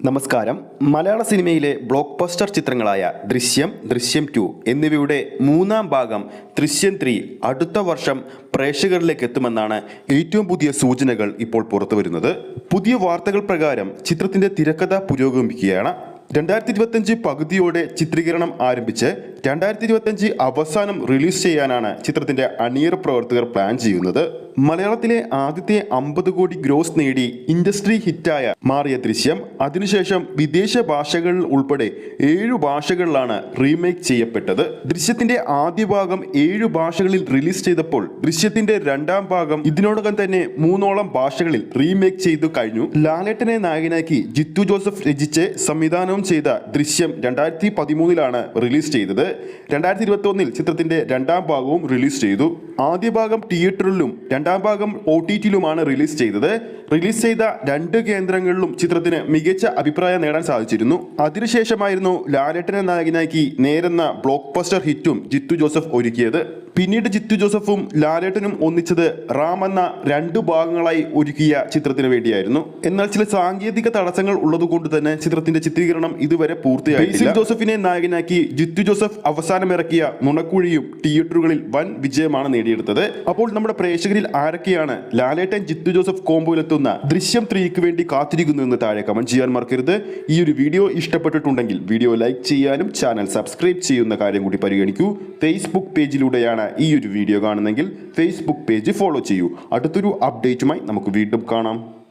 നമസ്കാരം. മലയാള സിനിമയിലെ block buster ചിത്രങ്ങളായ ദൃശ്യം ദൃശ്യം ടു എന്നിവയുടെ മൂന്നാം ഭാഗം ദൃശ്യം ത്രീ അടുത്ത വർഷം പ്രേക്ഷകരിലേക്ക് എത്തുമെന്നാണ് ഏറ്റവും പുതിയ സൂചനകൾ ഇപ്പോൾ പുറത്തു വരുന്നത്. പുതിയ വാർത്തകൾ പ്രകാരം ചിത്രത്തിന്റെ തിരക്കഥ പുരോഗമിക്കുകയാണ്. രണ്ടായിരത്തി ഇരുപത്തഞ്ച് പകുതിയോടെ ചിത്രീകരണം ആരംഭിച്ച് രണ്ടായിരത്തി ഇരുപത്തിയഞ്ച് അവസാനം റിലീസ് ചെയ്യാനാണ് ചിത്രത്തിന്റെ അണിയർ പ്രവർത്തകർ പ്ലാൻ ചെയ്യുന്നത്. മലയാളത്തിലെ ആദ്യത്തെ അമ്പത് കോടി ഗ്രോസ് നേടി ഇൻഡസ്ട്രി ഹിറ്റായ മാറിയ ദൃശ്യം. അതിനുശേഷം വിദേശ ഭാഷകളിൽ ഉൾപ്പെടെ ഏഴു ഭാഷകളിലാണ് റീമേക്ക് ചെയ്യപ്പെട്ടത്. ദൃശ്യത്തിന്റെ ആദ്യ ഭാഗം ഏഴു ഭാഷകളിൽ റിലീസ് ചെയ്തപ്പോൾ ദൃശ്യത്തിന്റെ രണ്ടാം ഭാഗം ഇതിനോടകം തന്നെ മൂന്നോളം ഭാഷകളിൽ റീമേക്ക് ചെയ്തു കഴിഞ്ഞു. ലാലേട്ടനെ നായകനാക്കി ജിത്തു ജോസഫ് രചിച്ച് സംവിധാനവും ചെയ്ത ദൃശ്യം രണ്ടായിരത്തി പതിമൂന്നിലാണ് റിലീസ് ചെയ്തത്. രണ്ടായിരത്തി ഇരുപത്തി ഒന്നിൽ ചിത്രത്തിന്റെ രണ്ടാം ഭാഗവും റിലീസ് ചെയ്തു. ആദ്യ ഭാഗം തിയേറ്ററിലും രണ്ടാം ഭാഗം ഒ ടി ടിയിലുമാണ് റിലീസ് ചെയ്തത്. റിലീസ് ചെയ്ത രണ്ട് കേന്ദ്രങ്ങളിലും ചിത്രത്തിന് മികച്ച അഭിപ്രായം നേടാൻ സാധിച്ചിരുന്നു. അതിനുശേഷമായിരുന്നു ലാലേട്ടനെ നായകനാക്കി നേരെന്ന ബ്ലോക്ക് ഹിറ്റും ജിത്തു ജോസഫ് ഒരുക്കിയത്. പിന്നീട് ജിത്തു ജോസഫും ലാലേട്ടനും ഒന്നിച്ചത് റാം എന്ന രണ്ട് ഭാഗങ്ങളായി ഒരുക്കിയ ചിത്രത്തിന് വേണ്ടിയായിരുന്നു. എന്നാൽ ചില സാങ്കേതിക തടസ്സങ്ങൾ ഉള്ളതുകൊണ്ട് തന്നെ ചിത്രത്തിന്റെ ചിത്രീകരണം ഇതുവരെ പൂർത്തിയായി ജോസഫിനെ നായകനാക്കി ജിത്തു ജോസഫ് അവസാനം ഇറക്കിയ നുണക്കുഴിയും തിയേറ്ററുകളിൽ വൻ വിജയമാണ് നേടിയെടുത്തത്. അപ്പോൾ നമ്മുടെ പ്രേക്ഷകരിൽ ആരൊക്കെയാണ് ലാലേട്ടൻ ജിത്തു ജോസഫ് കോമ്പോയിലെത്തുന്ന ദൃശ്യം ത്രീക്ക് വേണ്ടി കാത്തിരിക്കുന്നു എന്ന് താഴെ കമന്റ് ചെയ്യാൻ മറക്കരുത്. ഈ ഒരു വീഡിയോ ഇഷ്ടപ്പെട്ടിട്ടുണ്ടെങ്കിൽ വീഡിയോ ലൈക്ക് ചെയ്യാനും ചാനൽ സബ്സ്ക്രൈബ് ചെയ്യുന്ന കാര്യം കൂടി പരിഗണിക്കൂ. ഫേസ്ബുക്ക് പേജിലൂടെയാണ് ഈ ഒരു വീഡിയോ കാണുന്നെങ്കിൽ ഫേസ്ബുക്ക് പേജ് ഫോളോ ചെയ്യൂ. അടുത്തൊരു അപ്ഡേറ്റുമായി നമുക്ക് വീണ്ടും കാണാം.